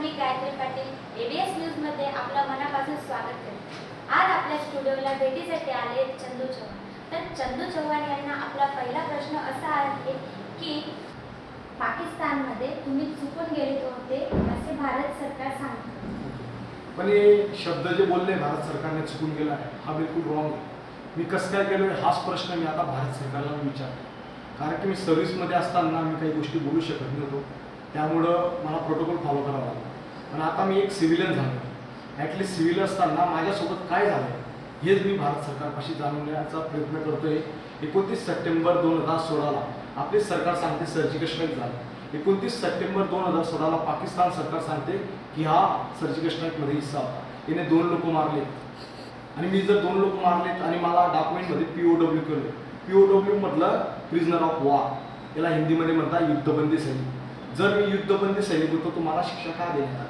मी Gayatri Patil ABS न्यूजमध्ये आपलं मनापासून स्वागत करते. आज आपल्या स्टुडिओला भेटीसाठी आले चंदू चव्हाण. तर चंदू चव्हाण यांना आपला पहिला प्रश्न असा आहे की पाकिस्तानमध्ये तुम्ही चुकून गेले होते असे भारत सरकार सांगते. पण हे शब्द जे बोलले भारत सरकारने चुकून गेला आहे हा बिलकुल रॉंग आहे. मी कसं काय केलो हाच प्रश्न मी आता भारत सरकारला विचारतो कारण की मी सर्व्हिसमध्ये असताना मी काही गोष्टी बोलू शकत नव्हतो. त्यामुळं मला प्रोटोकॉल फॉलो करावा लागला. पण आता मी एक सिव्हिलियन झालो. ॲटलीस्ट सिव्हिल असताना माझ्यासोबत काय झालं हेच मी भारत सरकारपाशी जाणवण्याचा प्रयत्न करतोय. एकोणतीस सप्टेंबर दोन हजार सोळाला आपले सरकार सांगते सर्जिकल स्ट्राईक झालं. एकोणतीस सप्टेंबर दोन हजार सोळाला पाकिस्तान सरकार सांगते की हा सर्जिकल स्ट्राईकमध्ये हिस्सा होता. याने दोन लोक मारले आणि मी जर दोन लोक मारलेत आणि मला डॉक्युमेंटमध्ये पी ओ डब्ल्यू केलं पी ओ डब्ल्यू म्हटलं प्रिझनर ऑफ वॉर याला हिंदीमध्ये म्हणतात युद्धबंदी सैनिक. जर मी युद्धबंदी सैनिक होतो तर मला शिक्षा का देणार?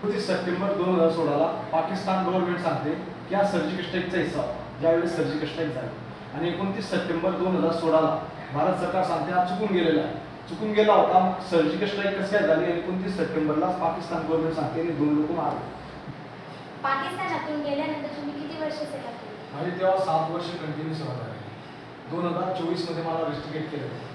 एकोणतीस सप्टेंबर दोन हजार सोळाला पाकिस्तान गव्हर्नमेंट सांगते की हा सर्जिकल स्ट्राईकचा हिस्सा ज्यावेळेस सर्जिकल स्ट्राईक झाली. आणि एकोणतीस सप्टेंबर दोन हजार सोळाला भारत सरकार सांगते हा चुकून गेलेला आहे. चुकून गेला होता मग सर्जिकल स्ट्राईक कसं काय झाली? आणि एकोणतीस सप्टेंबरला पाकिस्तान गव्हर्नमेंट सांगते आणि दोन लोक मारले. पाकिस्तानातून गेल्यानंतर तुम्ही किती वर्ष सेवा केली? माझी तेव्हा सात वर्ष कंटिन्यू सेवा झाली. दोन हजार चोवीसमध्ये मला रेस्ट्रिकेट केलं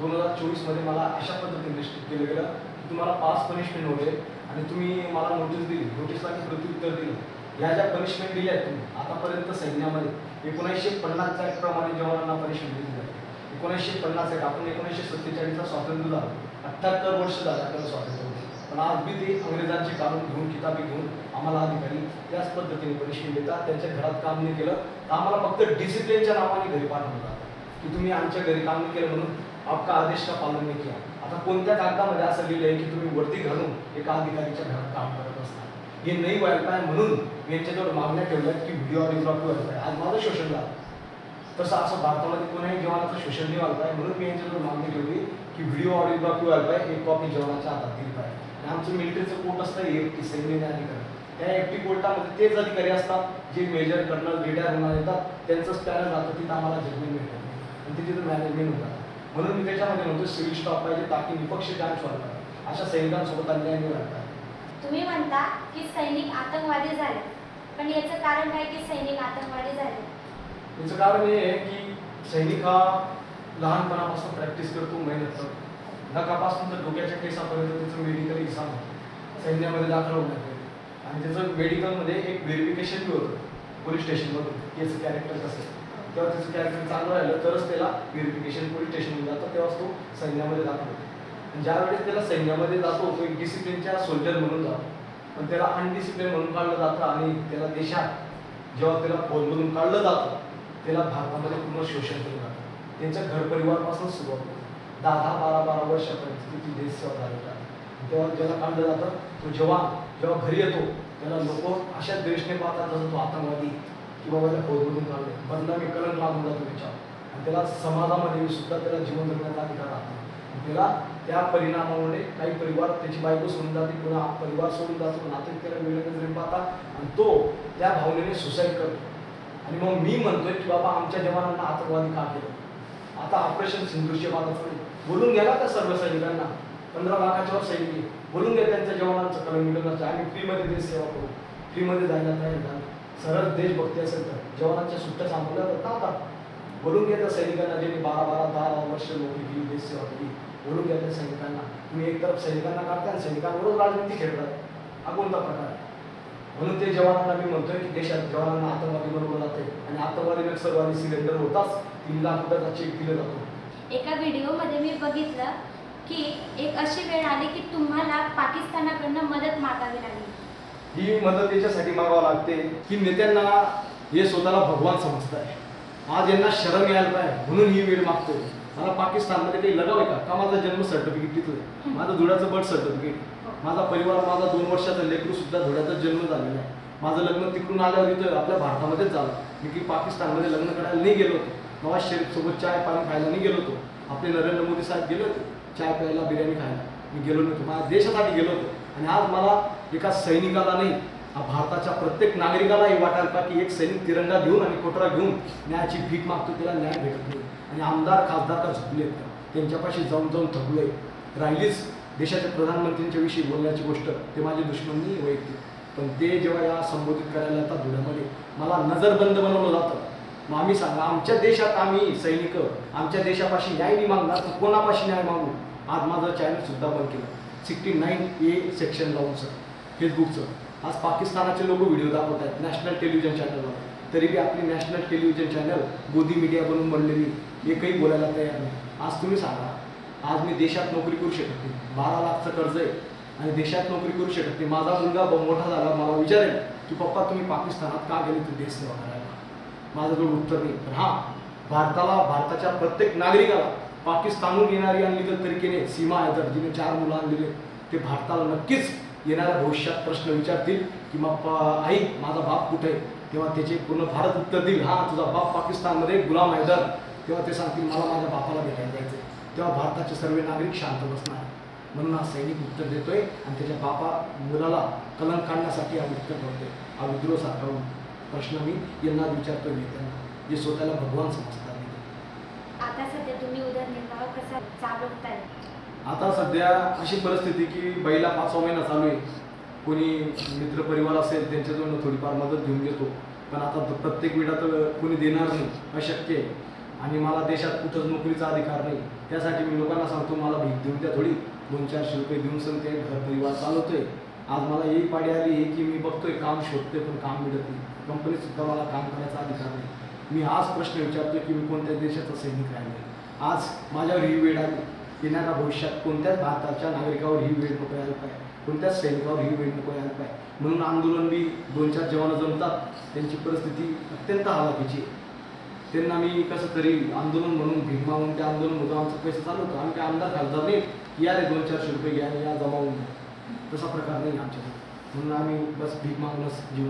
दोन हजार चोवीसमध्ये मला अशा पद्धतीने रेस्ट्रिक्ट केलं गेलं. तुम्हाला पास पनिशमेंट होते आणि तुम्ही मला नोटीस दिली नोटीसला मी प्रत्युत्तर दिलं. ह्या ज्या पनिशमेंट दिल्या आहेत तुम्ही आतापर्यंत सैन्यामध्ये एकोणीसशे पन्नासच्या प्रमाणे जवानांना पनिशमेंट दिली जाते. एकोणीसशे पन्नास एक आपण एकोणीसशे सत्तेचाळीसला स्वातंत्र्य झालं. अठ्ठ्याहत्तर वर्ष झालं आपल्याला स्वातंत्र्य होतं. पण आज बी ते अंग्रेजांचे कानून घेऊन किताबी घेऊन आम्हाला अधिकारी त्याच पद्धतीने पनिशमेंट देतात. त्यांच्या घरात काम नाही केलं तर आम्हाला फक्त डिसिप्लिनच्या नावाने घरी पाठवतात. की तुम्ही आमच्या घरी काम नाही केलं म्हणून आपका आदेश का पालन नाही केला आता कोणत्या कागदामध्ये असं लिहिलं आहे की तुम्ही वरती घालून एका अधिकारीच्या घरात काम करत असता? हे नाही व्हायला पाहिजे म्हणून यांच्याजवळ मागण्या ठेवल्यात की व्हिडिओ ऑडिओग्राफी व्हायला पाहिजे आज माझं शोषण झालं. तसं असं भारतामध्ये कोणाही जेवणाचं शोषण नाही व्हायला पाहिजे म्हणून मी यांच्याजवळ मागणी ठेवली की व्हिडिओ ऑडिओग्राफी व्हायला पाहिजे एक कॉपी जेवणाच्या हातात दिली पाहिजे. आणि आमचं मिलिटरीचं कोर्ट असतं एफ टी सैन्य अधिकारी त्या एफ टी कोर्टामध्ये तेच अधिकारी असतात जे मेजर कर्नल रिटायर होणार येतात. त्यांचंच पॅनल राहतं तिथं आम्हाला जजमेंट मिळतं आणि तिथे मॅनेजमेंट होतात. म्हणून मी त्याच्यामध्ये म्हणतो सिव्हिल स्टॉप पाहिजे ताकी जांच व्हायला पाहिजे अशा सैनिकांसोबत अन्याय नाही पाहिजे तुम्ही म्हणता की सैनिक आतंकवादी झाले पण याचं कारण काय की सैनिक आतंकवादी झाले? याचं कारण हे आहे की सैनिक हा लहानपणापासून प्रॅक्टिस करतो मेहनत करतो. नकापासून तर डोक्याच्या केसापर्यंत त्याचं मेडिकल एक्झाम होतं. सैन्यामध्ये दाखल होण्यात येते आणि त्याचं मेडिकलमध्ये एक व्हेरिफिकेशन बी होतं पोलीस स्टेशनमधून याचं कॅरेक्टर कसं आहे तेव्हा त्याचं कॅरेक्टर चांगलं राहिलं तरच त्याला व्हेरिफिकेशन पोलीस स्टेशनमध्ये जातं तेव्हाच तो सैन्यामध्ये दाखल ज्या वेळेस ज्यावेळेस त्याला सैन्यामध्ये जातो तो एक डिसिप्लिनच्या सोल्जर म्हणून जातो. पण त्याला अनडिसिप्लिन म्हणून काढलं जातं आणि त्याला देशात जेव्हा त्याला फोनमधून काढलं जातं त्याला भारतामध्ये पूर्ण शोषण केलं जातं. त्यांच्या घरपरिवारपासून सुरुवात होते. दहा दहा बारा बारा वर्षापर्यंत तिथे देश सेवा तेव्हा ज्याला काढलं जातं तो जेव्हा जेव्हा घरी येतो त्याला लोक अशा द्वेषने पाहतात जसं तो आतंकवादी. की बाबा त्या फौजमधून काढले बदनामी कलंक लागून जातो विचार आणि त्याला समाजामध्ये सुद्धा त्याला जीवन जगण्याचा अधिकार राहतो. आणि त्याला त्या परिणामामुळे काही परिवार त्याची बायको सोडून जाते पुन्हा परिवार सोडून जातो नातेक त्याला वेगळ्या नजरेने पाहतात आणि तो त्या भावनेने सुसाईड करतो. आणि मग मी म्हणतोय की बाबा आमच्या जवानांना आतंकवादी का केलं? आता ऑपरेशन सिंधूरच्या बाबत बोलून घ्या त्या सर्व सैनिकांना. पंधरा लाखाच्या वर सैनिक बोलून घ्या त्यांच्या जवानांचं कलम मिळवण्याचं आम्ही फ्रीमध्ये ते सेवा करू. फ्रीमध्ये जायला तयार झालं. सरळ देशभक्ती असेल तर. जवानांच्या सुट्ट्या सांभाळल्या तर आता? बोलून घ्या त्या सैनिकांना ज्यांनी बारा बारा दहा दहा वर्ष नोकरी केली देश सेवा केली. बोलून घ्या त्या सैनिकांना. तुम्ही एक तरफ सैनिकांना काढता आणि सैनिकांबरोबर राजनीती खेळतात. हा कोणता प्रकार. म्हणून ते जवानांना मी म्हणतोय की देशात जवानांना आतंकवादी बनवलं जाते आणि आतंकवादी नक्षलवादी सिलेंडर होताच तीन लाख रुपयाचा चेक दिला जातो. एका व्हिडिओमध्ये मी बघितलं की एक अशी वेळ आली की तुम्हाला पाकिस्तानाकडनं मदत मागावी लागली. ही मदत याच्यासाठी मागावं लागते की नेत्यांना हे स्वतःला भगवान समजत आहे आज यांना शरम यायला पाहिजे म्हणून ही वेळ मागतोय. मला पाकिस्तानमध्ये काही लगाव आहे का? माझं जन्म सर्टिफिकेट तिथलं माझं धुळ्याचं बर्थ सर्टिफिकेट माझा परिवार माझा दोन वर्षाचा लेकरू सुद्धा धुळ्याचा जन्म झालेला आहे. माझं लग्न तिकडून आल्यावर इथं आपल्या भारतामध्येच झालं. मी की पाकिस्तानमध्ये लग्न करायला नाही गेलो होतो. नवाज शरीफ सोबत चाय पाणी खायला नाही गेलो होतो. आपले नरेंद्र मोदी साहेब गेले होते. चाय प्यायला बिर्याणी खायला. मी गेलो नव्हतो. माझ्या देशासाठी गेलो होतो. आणि आज मला एका सैनिकाला नाही हा भारताच्या प्रत्येक नागरिकाला हे वाटायला का की एक सैनिक तिरंगा घेऊन आणि कोटरा घेऊन न्यायाची भीक मागतो त्याला न्याय भेटत नाही. आणि आमदार खासदार का झुकलेत का त्यांच्यापाशी जाऊन जाऊन थकलोय राहिलीच देशाच्या प्रधानमंत्र्यांच्या विषयी बोलण्याची गोष्ट ते माझे दुश्मन नाही वैयक्तिक. पण ते जेव्हा या संबोधित करायला येतात धुळ्यामध्ये मला नजरबंद बनवलं जातं मग आम्ही सांगा आमच्या देशात आम्ही सैनिक आमच्या देशापाशी न्याय नाही मागणार तर कोणापाशी न्याय मागू? आज माझं चॅनल सुद्धा बंद केलं. सिक्स्टी नाईन ए सेक्शन लावून सर. फेसबुकचं आज पाकिस्तानाचे लोक व्हिडिओ दाखवत आहेत नॅशनल टेलिव्हिजन चॅनलवर तरी बी आपली national television channel Godi media बनून बनलेली एकही बोलायला तयार नाही. आज तुम्ही सांगा आज मी देशात नोकरी करू शकत नाही. बारा लाखचं कर्ज आहे. आणि देशात नोकरी करू शकत नाही. माझा मुलगा मोठा झाला मला विचारेल की पप्पा तुम्ही पाकिस्तानात का गेले तू देश सेवा करायला माझं उत्तर नाही. पण हां भारताला भारताच्या प्रत्येक नागरिकाला पाकिस्तानहून येणारी अनलिगल तरीकेने सीमा आहे जिने चार मुलं आणलेले ते भारताला नक्कीच येणाऱ्या भविष्यात प्रश्न विचारतील की मग आई माझा बाप कुठे? आहे तेव्हा त्याचे पूर्ण भारत उत्तर देईल हा तुझा बाप पाकिस्तानमध्ये गुलाम हैदर तेव्हा ते सांगतील मला माझ्या बापाला भेटायला जायचं तेव्हा भारताचे सर्व नागरिक शांत बसणार म्हणून हा सैनिक उत्तर देतोय आणि त्याच्या बापा मुलाला कलंक काढण्यासाठी हा उत्तर करतोय हा विद्रोह साठवून प्रश्न मी यांना विचारतोय नेत्यांना जे स्वतःला भगवान समजतात. आता सध्या तुम्ही उदरनिर्वाह कसा चालवताय? आता सध्या अशी परिस्थिती की बैला पाचवा महिना चालू आहे. कोणी मित्रपरिवार असेल त्यांच्याजवळ थोडीफार मदत घेऊन घेतो. पण आता प्रत्येक वेळा तर कोणी देणार नाही अशक्य आहे. आणि मला देशात कुठंच नोकरीचा अधिकार नाही. त्यासाठी मी लोकांना सांगतो मला भीक देऊन द्या थोडी. दोन चारशे रुपये देऊन सण ते घर परिवार चालवतोय. आज मला ही पाडी आली आहे की मी बघतोय काम शोधतोय पण काम मिळत नाही. कंपनीत सुद्धा मला काम करायचा अधिकार नाही. मी आज प्रश्न विचारतोय की मी कोणत्या देशाचा सैनिक राहिले? आज माझ्यावर ही वेळ आली. येणाऱ्या भविष्यात कोणत्याच भारताच्या नागरिकावर ही वेळ नको यायला पाहिजे. कोणत्याच सैनिकावर ही वेळ नको यायला पाहिजे. म्हणून आंदोलन बी दोन चार जवान जमतात. त्यांची परिस्थिती अत्यंत हलाखीची आहे. त्यांना मी कसं तरी आंदोलन म्हणून भीमावून मागून ते आंदोलन होतं. आमचं पैसे चालू होतं. आम्ही काय आमदार खासदार नाही. या रे दोन चारशे रुपये घ्या या जमावून द्या. तसा प्रकार नाही आमच्याकडे. म्हणून आम्ही बस भीक मागूनच जीवन